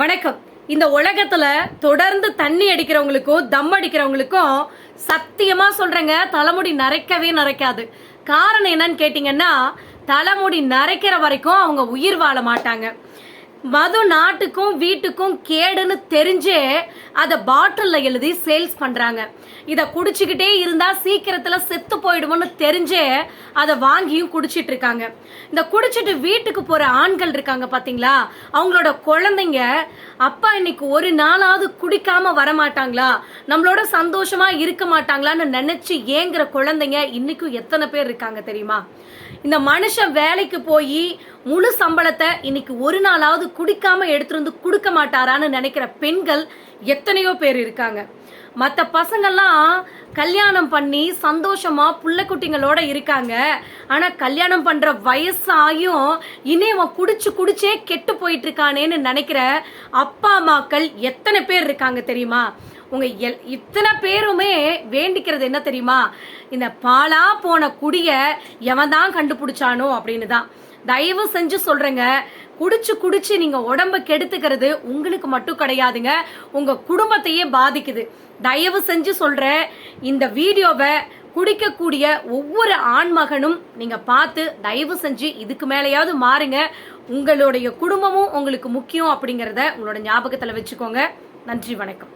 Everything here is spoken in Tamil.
வணக்கம். இந்த உலகத்துல தொடர்ந்து தண்ணி அடிக்கிறவங்களுக்கும் தம் அடிக்கிறவங்களுக்கும் சத்தியமா சொல்றேங்க தலைமுடி நரைக்கவே நரைக்காது. காரணம் என்னன்னு கேட்டீங்கன்னா தலைமுடி நரைக்கிற வரைக்கும் அவங்க உயிர் வாழ மாட்டாங்க. மது நாட்டுக்கும் வீட்டுக்கும் கேடுன்னு தெரிஞ்சே அதை பாட்டிலில் எழுதி சேல்ஸ் பண்ணுறாங்க இதை குடிச்சுக்கிட்டே இருந்தால் சீக்கிரத்தில் செத்து போயிடுவோன்னு தெரிஞ்சே அதை வாங்கியும் குடிச்சிட்டு இருக்காங்க. இந்த குடிச்சிட்டு வீட்டுக்கு போகிற ஆண்கள் இருக்காங்க பார்த்தீங்களா அவங்களோட குழந்தைங்க அப்பா இன்னைக்கு ஒரு நாளாவது குடிக்காம வர மாட்டாங்களா நம்மளோட சந்தோஷமா இருக்க மாட்டாங்களான்னு நினைச்சு ஏங்குற குழந்தைங்க இன்னைக்கும் எத்தனை பேர் இருக்காங்க தெரியுமா? இந்த மனுஷன் வேலைக்கு போய் முழு சம்பளத்தை இன்னைக்கு ஒரு நாளாவது குடிக்காம எடுத்துட்டு வந்து கொடுக்க மாட்டாரான்னு நினைக்கிற பெண்கள் எத்தனையோ பேர் இருக்காங்க. மற்ற பசங்கள்லாம் கல்யாணம் பண்ணி சந்தோஷமா புள்ள குட்டிங்களோட இருக்காங்க. ஆனா கல்யாணம் பண்ற வயசாயும் இனி அவன் குடிச்சு குடிச்சே கெட்டு போயிட்டு இருக்கானேன்னு நினைக்கிற அப்பா அம்மாக்கள் எத்தனை பேர் இருக்காங்க தெரியுமா? உங்க எல் இத்தனை பேருமே வேண்டிக்கிறது என்ன தெரியுமா? இந்த பாலா போன குடிய எவன் தான் கண்டுபிடிச்சானோ அப்படின்னு தான் தயவு செஞ்சு சொல்றேங்க. குடிச்சு குடிச்சு நீங்க உடம்ப கெடுத்துக்கிறது உங்களுக்கு மட்டும் கிடையாதுங்க. உங்க குடும்பத்தையே பாதிக்குது. தயவு செஞ்சு சொல்றேன் இந்த வீடியோவை குடிக்கக்கூடிய ஒவ்வொரு ஆண்மகனும் நீங்க பார்த்து தயவு செஞ்சு இதுக்கு மேலேயாவது மாறுங்க. உங்களுடைய குடும்பமும் உங்களுக்கு முக்கியம் அப்படிங்கறத உங்களோட ஞாபகத்துல வச்சுக்கோங்க. நன்றி வணக்கம்.